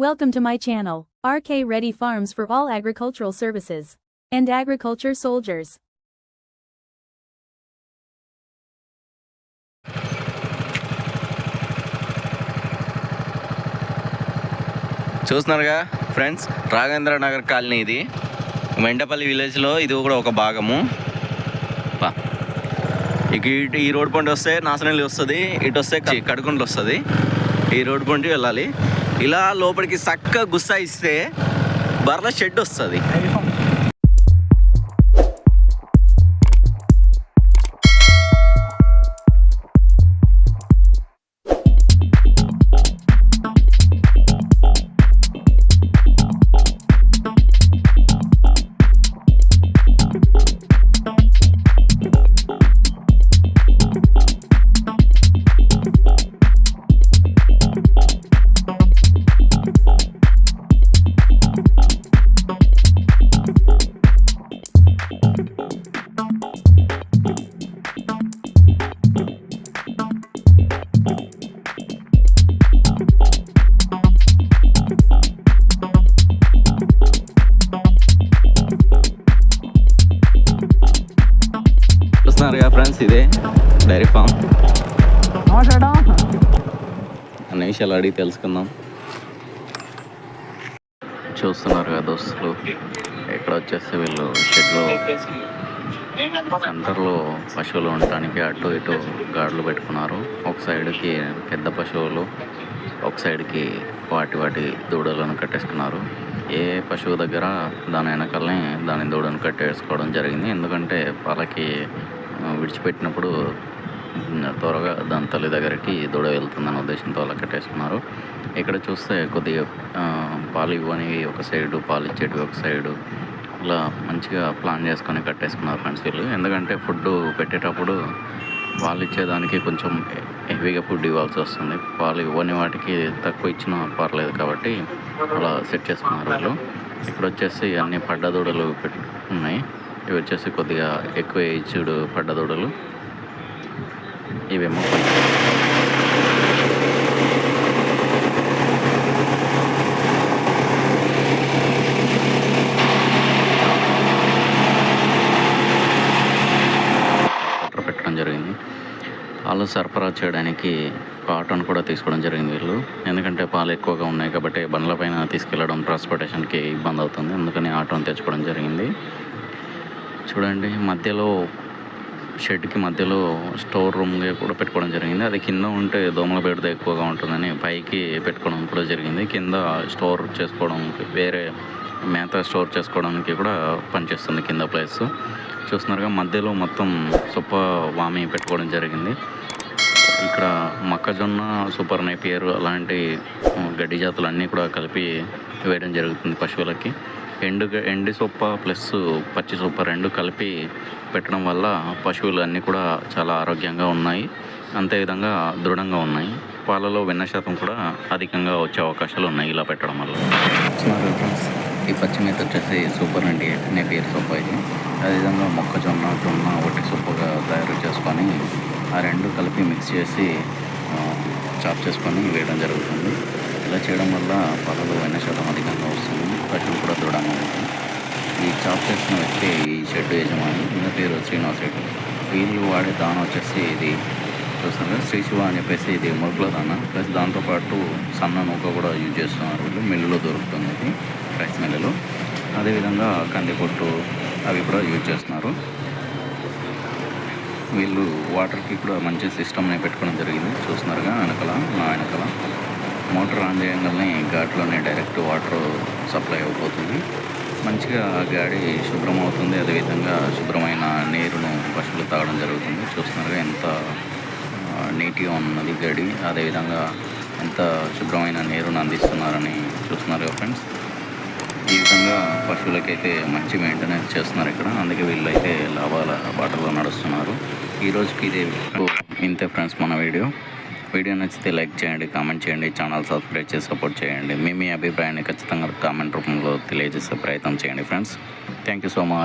Welcome to my channel, RK Ready Farms for all agricultural services and agriculture soldiers. చూస్తున్నారుగా friends Raghendra Nagar colony ఇది. వెంటపల్లి విలేజ్లో ఇది కూడా ఒక భాగము. ఇక ఈ రోడ్ పండి వస్తే నాసనల్లి వస్తుంది ఇటు వస్తే క- వస్తుంది. ఈ రోడ్ పండి వెళ్ళాలి. ఇలా లోపలికి చక్కగా గుస్సా ఇస్తే బర్ల షెడ్ వస్తుంది. చూస్తున్నారుగా ఫ్రెండ్స్ ఇదే డైరీ ఫామ్ అన్న విషయాలు అడిగి తెలుసుకుందాం. చూస్తున్నారు కదా దోస్తులు ఇక్కడ వచ్చేసి వీళ్ళు షెడ్లో సెంటర్లో పశువులు ఉండటానికి అటు ఇటు గాడులు పెట్టుకున్నారు. ఒక సైడ్కి పెద్ద పశువులు ఒక సైడ్కి వాటి వాటి దూడలను కట్టేసుకున్నారు. ఏ పశువు దగ్గర దాని వెనకాలనే దాని దూడను కట్టేసుకోవడం జరిగింది. ఎందుకంటే ఆ, విడిచిపెట్టినప్పుడు త్వరగా దాని తల్లి దగ్గరికి దూడ వెళ్తుందన్న ఉద్దేశంతో అలా కట్టేసుకున్నారు. ఇక్కడ చూస్తే కొద్దిగా పాలు ఇవ్వనివి ఒక సైడు పాలు ఇచ్చేటివి ఒక సైడు అలా మంచిగా ప్లాన్ చేసుకొని కట్టేసుకున్నారు ఫ్రెండ్స్ వీళ్ళు. ఎందుకంటే ఫుడ్ పెట్టేటప్పుడు పాలు ఇచ్చేదానికి కొంచెం హెవీగా ఫుడ్ ఇవ్వాల్సి వస్తుంది. పాలు ఇవ్వని వాటికి తక్కువ ఇచ్చినా పర్లేదు కాబట్టి అలా సెట్ చేసుకున్నారు వీళ్ళు. ఇక్కడ వచ్చేసి అన్ని పడ్డ దూడలు ఉన్నాయి ఇవి వచ్చేసి కొద్దిగా ఎక్కువ చూడు పడ్డ దూడలు. ఇవేమో పెట్టడం జరిగింది. పాలు సరఫరా చేయడానికి కాటన్ కూడా తీసుకోవడం జరిగింది వీళ్ళు. ఎందుకంటే పాలు ఎక్కువగా ఉన్నాయి కాబట్టి బండ్ల పైన తీసుకెళ్ళడం ట్రాన్స్పోర్టేషన్కి ఇబ్బంది అవుతుంది. అందుకని ఆటోని తెచ్చుకోవడం జరిగింది. చూడండి మధ్యలో షెడ్కి మధ్యలో స్టోర్ రూమ్గా కూడా పెట్టుకోవడం జరిగింది. అది కింద ఉంటే దోమల బెడద ఎక్కువగా ఉంటుందని పైకి పెట్టుకోవడం కూడా జరిగింది. కింద స్టోర్ చేసుకోవడం వేరే మేత స్టోర్ చేసుకోవడానికి కూడా పనిచేస్తుంది కింద ప్లేస్. చూస్తున్నారుగా మధ్యలో మొత్తం సొప్ప వామి పెట్టుకోవడం జరిగింది. ఇక్కడ మొక్కజొన్న సూపర్ నైపియర్ అలాంటి గడ్డి జాతులు అన్నీ కూడా కలిపి వేయడం జరుగుతుంది పశువులకి. ఎండు ఎండి సొప్ప ప్లస్ పచ్చి సొప్ప రెండు కలిపి పెట్టడం వల్ల పశువులు అన్నీ కూడా చాలా ఆరోగ్యంగా ఉన్నాయి. అంతేవిధంగా దృఢంగా ఉన్నాయి. పాలలో వెన్న శాతం కూడా అధికంగా వచ్చే అవకాశాలు ఉన్నాయి ఇలా పెట్టడం వల్ల. ఈ పచ్చి మేత వచ్చేసి సూపర్ అండి. నేపియర్ సొప్ప ఇది. అదేవిధంగా మొక్కజొన్న జొన్న ఒట్టి సొప్పగా తయారు చేసుకొని ఆ రెండు కలిపి మిక్స్ చేసి చాప్ చేసుకొని వేయడం జరుగుతుంది. ఇలా చేయడం వల్ల పాలలో వెన్న శాతం అధికంగా వస్తుంది పశువులు కూడా దృఢంగా ఉంటుంది ఈ చేసిన వ్యక్తి ఈ షెడ్ యజమాని ఈయన పేరు శ్రీనివాస్ రెడ్డి. వీళ్ళు వాడే దాన వచ్చేసి ఇది చూస్తున్నారు. శ్రీ శివ అని చెప్పేసి ఇది మురుకుల దాన. ప్లస్ దాంతోపాటు సన్న నూక కూడా యూజ్ చేస్తున్నారు వీళ్ళు. మిల్లులో దొరుకుతుంది ఇది. రైస్ మిల్లులో. అదేవిధంగా కందిపొట్టు అవి కూడా యూజ్ చేస్తున్నారు. వీళ్ళు వాటర్కి కూడా మంచి సిస్టమ్ని పెట్టుకోవడం జరిగింది. చూస్తున్నారుగా వెనకల నా వెనకల. మోటార్ ఆన్ చేయగానే ఘాట్లోనే డైరెక్ట్ వాటర్ సప్లై అయిపోతుంది. మంచిగా గాడి శుభ్రం అవుతుంది అదేవిధంగా శుభ్రమైన నీరును పశువులు తాగడం జరుగుతుంది. చూస్తున్నారుగా ఎంత ఆ, నీట్గా ఉన్నది గడి. అదేవిధంగా ఎంత శుభ్రమైన నీరును అందిస్తున్నారని చూస్తున్నారు ఫ్రెండ్స్. ఈ విధంగా పశువులకైతే మంచి మెయింటెనెన్స్ చేస్తున్నారు ఇక్కడ. అందుకే వీళ్ళైతే లాభాల బాటలో నడుస్తున్నారు. ఈ రోజుకి ఇదే. ఇంతే ఫ్రెండ్స్ మన వీడియో. వీడియో నచ్చితే లైక్ చేయండి కామెంట్ చేయండి ఛానల్ సబ్స్క్రైబ్ చేసి సపోర్ట్ చేయండి. మీ మీ అభిప్రాయాన్ని ఖచ్చితంగా కామెంట్ రూపంలో తెలియజేసే ప్రయత్నం చేయండి friends. Thank you so much.